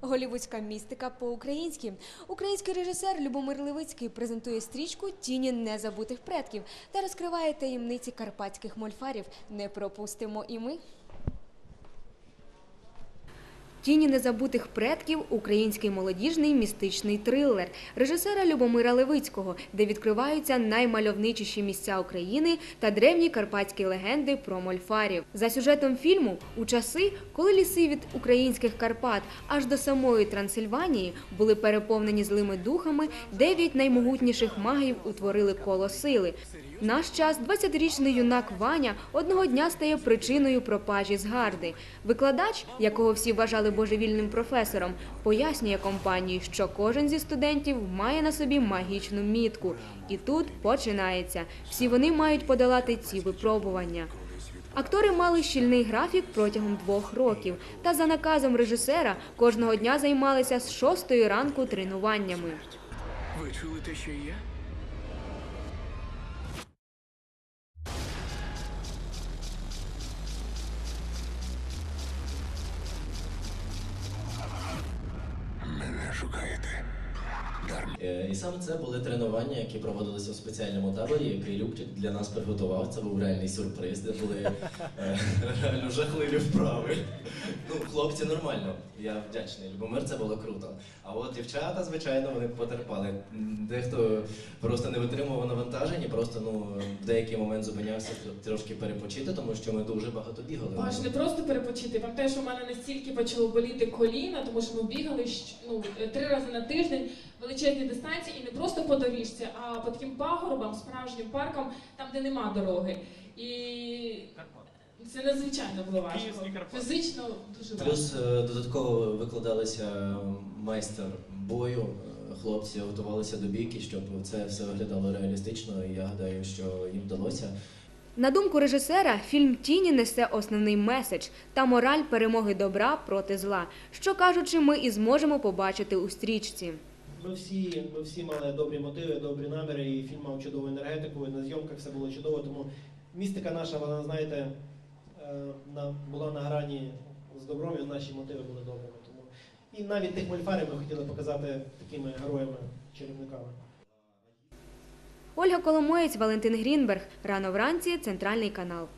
Голівудська містика по-українськи. Український режисер Любомир Левицький презентує стрічку Тіні незабутих предків та розкриває таємниці карпатських мольфарів. Не пропустимо і ми. Тіні незабутих предків український молодіжний містичний трилер режисера Любомира Левицького, де відкриваються наймальовничіші місця України та древні карпатські легенди про мольфарів. За сюжетом фільму у часи, коли ліси від українських Карпат аж до самої Трансильванії були переповнені злими духами, дев'ять наймогутніших магів утворили коло сили. Наш час 20-річний юнак Ваня одного дня стає причиною пропажі з гарди. Викладач, якого всі вважали божевільним професором, пояснює компанії, що кожен зі студентів має на собі магічну мітку. І тут починається. Всі вони мають подолати ці випробування. Актори мали щільний графік протягом двох років, та за наказом режисера кожного дня займалися з шостої ранку тренуваннями. Ви чули те, що я? шукаєте. Дарма. Е, І саме це були тренування, які проводилися у спеціальному таборі, який Любчик для нас приготував. Це був реальний сюрприз, де були е, реально жахливі вправи. Ну, хлопці нормально. Я вдячний. Любомир це було круто. А от дівчата, звичайно, вони потерпали. Дехто просто не витримував навантаження, просто ну в деякий момент зупинявся трошки перепочити, тому що ми дуже багато бігали. Паш, не просто перепочити. Пам'ятаю, що в мене настільки почало боліти коліна, тому що ми бігали ну, три рази на тиждень величезні дистанції, і не просто по доріжці, а по таким пагорбам, справжнім паркам, там, де нема дороги. І це надзвичайно було важко. Фізично дуже важко. Плюс е, додатково викладалися майстер бою. е, Хлопці готувалися до бійки, щоб це все виглядало реалістично. І я гадаю, що їм вдалося. На думку режисера, фільм Тіні несе основний меседж та мораль перемоги добра проти зла, що кажучи, ми і зможемо побачити у стрічці. Ми всі, ми всі мали добрі мотиви, добрі наміри, і фільм мав чудову енергетику, і на зйомках все було чудово. Тому містика наша, вона, знаєте, е, була на грані з добром, і наші мотиви були добрими. Тому і навіть тих мольфарів ми хотіли показати такими героями, чарівниками. Ольга Коломоєць, Валентин Грінберг. Рано вранці. Центральний канал.